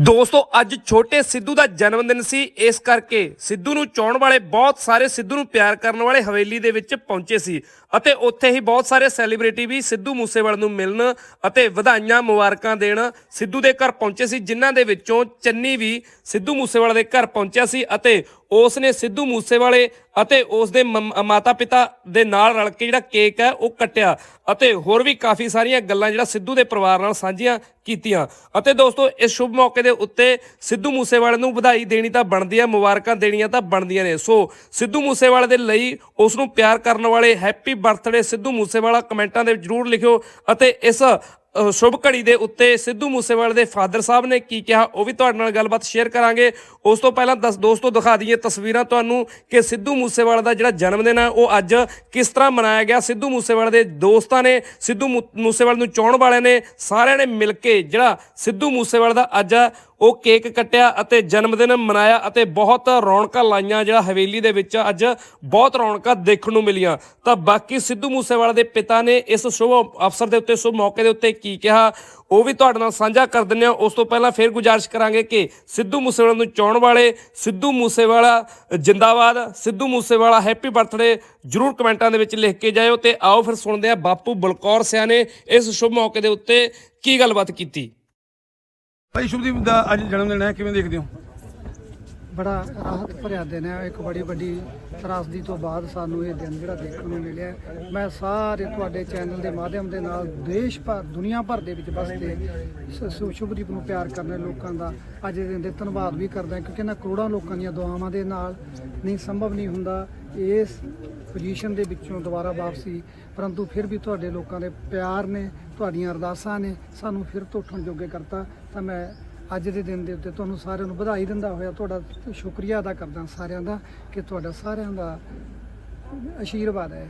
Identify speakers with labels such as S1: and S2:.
S1: ਦੋਸਤੋ, ਅੱਜ ਛੋਟੇ ਸਿੱਧੂ ਦਾ ਜਨਮ ਦਿਨ ਸੀ। ਇਸ ਕਰਕੇ ਸਿੱਧੂ ਨੂੰ ਚਾਹਣ ਵਾਲੇ ਬਹੁਤ ਸਾਰੇ ਸਿੱਧੂ ਨੂੰ ਪਿਆਰ ਕਰਨ ਵਾਲੇ ਹਵੇਲੀ ਦੇ ਵਿੱਚ ਪਹੁੰਚੇ ਸੀ। ਅਤੇ ਉੱਥੇ ਹੀ ਬਹੁਤ ਸਾਰੇ ਸੈਲੀਬ੍ਰਿਟੀ ਵੀ ਸਿੱਧੂ ਮੂਸੇਵਾਲੇ ਨੂੰ ਮਿਲਣ ਅਤੇ ਵਧਾਈਆਂ, ਮੁਬਾਰਕਾਂ ਦੇਣ ਸਿੱਧੂ ਦੇ ਘਰ ਪਹੁੰਚੇ ਸੀ, ਜਿਨ੍ਹਾਂ ਦੇ ਵਿੱਚੋਂ ਚੰਨੀ ਵੀ ਸਿੱਧੂ ਮੂਸੇਵਾਲੇ ਦੇ ਘਰ ਪਹੁੰਚਿਆ ਸੀ ਅਤੇ ਉਸ ਨੇ ਸਿੱਧੂ ਮੂਸੇਵਾਲੇ ਅਤੇ ਉਸ ਦੇ ਮਾਤਾ ਪਿਤਾ ਦੇ ਨਾਲ ਰਲ ਕੇ ਜਿਹੜਾ ਕੇਕ ਹੈ, ਉਹ ਕੱਟਿਆ ਅਤੇ ਹੋਰ ਵੀ ਕਾਫੀ ਸਾਰੀਆਂ ਗੱਲਾਂ ਜਿਹੜਾ ਸਿੱਧੂ ਦੇ ਪਰਿਵਾਰ ਨਾਲ ਸਾਂਝੀਆਂ ਕੀਤੀਆਂ। ਅਤੇ ਦੋਸਤੋ, ਇਸ ਸ਼ੁਭ ਮੌਕੇ ਦੇ ਉੱਤੇ ਸਿੱਧੂ ਮੂਸੇਵਾਲੇ ਨੂੰ ਵਧਾਈ ਦੇਣੀ ਤਾਂ ਬਣਦੀ ਹੈ ਮੁਬਾਰਕਾਂ ਦੇਣੀਆਂ ਤਾਂ ਬਣਦੀਆਂ ਨੇ। ਸੋ, ਸਿੱਧੂ ਮੂਸੇਵਾਲੇ ਦੇ ਲਈ ਉਸ ਨੂੰ ਪਿਆਰ ਕਰਨ ਵਾਲੇ ਹੈਪੀ ਬਰਥਡੇ ਸਿੱਧੂ ਮੂਸੇਵਾਲਾ ਕਮੈਂਟਾਂ ਦੇ ਜਰੂਰ ਲਿਖਿਓ ਅਤੇ ਇਸ ਸ਼ੁਭ ਘੜੀ ਦੇ ਉੱਤੇ ਸਿੱਧੂ ਮੂਸੇਵਾਲੇ ਦੇ ਫਾਦਰ ਸਾਹਿਬ ਨੇ ਕੀ ਕਿਹਾ, ਉਹ ਵੀ ਤੁਹਾਡੇ ਨਾਲ ਗੱਲਬਾਤ ਸ਼ੇਅਰ ਕਰਾਂਗੇ। ਉਸ ਤੋਂ ਪਹਿਲਾਂ ਦਸ ਦੋਸਤੋ, ਦਿਖਾ ਦਈਏ ਤਸਵੀਰਾਂ ਤੁਹਾਨੂੰ ਕਿ ਸਿੱਧੂ ਮੂਸੇਵਾਲੇ ਦਾ ਜਿਹੜਾ ਜਨਮ ਦਿਨ ਹੈ ਉਹ ਅੱਜ ਕਿਸ ਤਰ੍ਹਾਂ ਮਨਾਇਆ ਗਿਆ। ਸਿੱਧੂ ਮੂਸੇਵਾਲੇ ਦੇ ਦੋਸਤਾਂ ਨੇ, ਸਿੱਧੂ ਮੂ- ਮੂਸੇਵਾਲੇ ਨੂੰ ਚਾਹਣ ਵਾਲਿਆਂ ਨੇ, ਸਾਰਿਆਂ ਨੇ ਮਿਲ ਕੇ ਜਿਹੜਾ ਸਿੱਧੂ ਮੂਸੇਵਾਲੇ ਦਾ ਅੱਜ ਉਹ ਕੇਕ ਕੱਟਿਆ ਅਤੇ ਜਨਮ ਦਿਨ ਮਨਾਇਆ ਅਤੇ ਬਹੁਤ ਰੌਣਕਾਂ ਲਾਈਆਂ, ਜਿਹੜਾ ਹਵੇਲੀ ਦੇ ਵਿੱਚ ਅੱਜ ਬਹੁਤ ਰੌਣਕਾਂ ਦੇਖਣ ਨੂੰ ਮਿਲੀਆਂ। ਤਾਂ ਬਾਕੀ ਸਿੱਧੂ ਮੂਸੇਵਾਲੇ ਦੇ ਪਿਤਾ ਨੇ ਇਸ ਸ਼ੁਭ ਅਵਸਰ ਦੇ ਉੱਤੇ, ਸ਼ੁਭ ਮੌਕੇ ਦੇ ਉੱਤੇ ਕੀ ਕਿਹਾ, ਉਹ ਵੀ ਤੁਹਾਡੇ ਨਾਲ ਸਾਂਝਾ ਕਰ ਦਿੰਦੇ ਹਾਂ। ਉਸ ਤੋਂ ਪਹਿਲਾਂ ਫੇਰ ਗੁਜ਼ਾਰਿਸ਼ ਕਰਾਂਗੇ ਕਿ ਸਿੱਧੂ ਮੂਸੇਵਾਲਾ ਨੂੰ ਚਾਹਣ ਵਾਲੇ, ਸਿੱਧੂ ਮੂਸੇਵਾਲਾ ਜਿੰਦਾਬਾਦ, ਸਿੱਧੂ ਮੂਸੇਵਾਲਾ ਹੈਪੀ ਬਰਥਡੇ ਜਰੂਰ ਕਮੈਂਟਾਂ ਦੇ ਵਿੱਚ ਲਿਖ ਕੇ ਜਾਇਓ ਤੇ ਆਓ ਫਿਰ ਸੁਣਦੇ ਹਾਂ ਬਾਪੂ ਬਲਕੌਰ ਸਿਆ ਨੇ ਇਸ ਸ਼ੁਭ ਮੌਕੇ ਦੇ ਉੱਤੇ ਕੀ ਗੱਲਬਾਤ ਕੀਤੀ।
S2: ਭਾਈ ਸ਼ੁਭਦੀਪ ਦਾ ਅੱਜ ਜਨਮ ਦਿਨ ਹੈ, ਕਿਵੇਂ ਦੇਖਦੇ ਹੋ?
S3: ਬੜਾ ਰਾਹਤ ਭਰਿਆ ਦਿਨ ਹੈ। ਇੱਕ ਬੜੀ ਵੱਡੀ ਤਰਾਸਦੀ ਤੋਂ ਬਾਅਦ ਸਾਨੂੰ ਇਹ ਦਿਨ ਜਿਹੜਾ ਦੇਖਣ ਨੂੰ ਮਿਲਿਆ ਮੈਂ ਸਾਰੇ ਤੁਹਾਡੇ ਚੈਨਲ ਦੇ ਮਾਧਿਅਮ ਦੇ ਨਾਲ ਦੇਸ਼ ਭਰ, ਦੁਨੀਆ ਭਰ ਦੇ ਵਿੱਚ ਵਸਦੇ ਸ- ਸ- ਸ਼ੁਭਦੀਪ ਨੂੰ ਪਿਆਰ ਕਰਨ ਲੋਕਾਂ ਦਾ। ਅੱਜ ਦੇ ਦਿਨ ਦੇ ਧੰਨਵਾਦ ਵੀ ਕਰਦਾ ਕਿਉਂਕਿ ਇਹਨਾਂ ਕਰੋੜਾਂ ਲੋਕਾਂ ਦੀਆਂ ਦੁਆਵਾਂ ਦੇ ਨਾਲ ਨਹੀਂ, ਸੰਭਵ ਨਹੀਂ ਹੁੰਦਾ ਇਸ ਪੋਜੀਸ਼ਨ ਦੇ ਵਿੱਚੋਂ ਦੁਬਾਰਾ ਵਾਪਸੀ। ਪਰੰਤੂ ਫਿਰ ਵੀ ਤੁਹਾਡੇ ਲੋਕਾਂ ਦੇ ਪਿਆਰ ਨੇ, ਤੁਹਾਡੀਆਂ ਅਰਦਾਸਾਂ ਨੇ ਸਾਨੂੰ ਫਿਰ ਤੋਂ ਉੱਠਣ ਜੋਗੇ ਕਰਤਾ ਤਾਂ ਮੈਂ ਅੱਜ ਦੇ ਦਿਨ ਦੇ ਉੱਤੇ ਤੁਹਾਨੂੰ ਸਾਰਿਆਂ ਨੂੰ ਵਧਾਈ ਦਿੰਦਾ ਹੋਇਆ ਤੁਹਾਡਾ ਸ਼ੁਕਰੀਆ ਅਦਾ ਕਰਦਾ ਸਾਰਿਆਂ ਦਾ ਕਿ ਤੁਹਾਡਾ ਸਾਰਿਆਂ ਦਾ ਆਸ਼ੀਰਵਾਦ ਹੈ।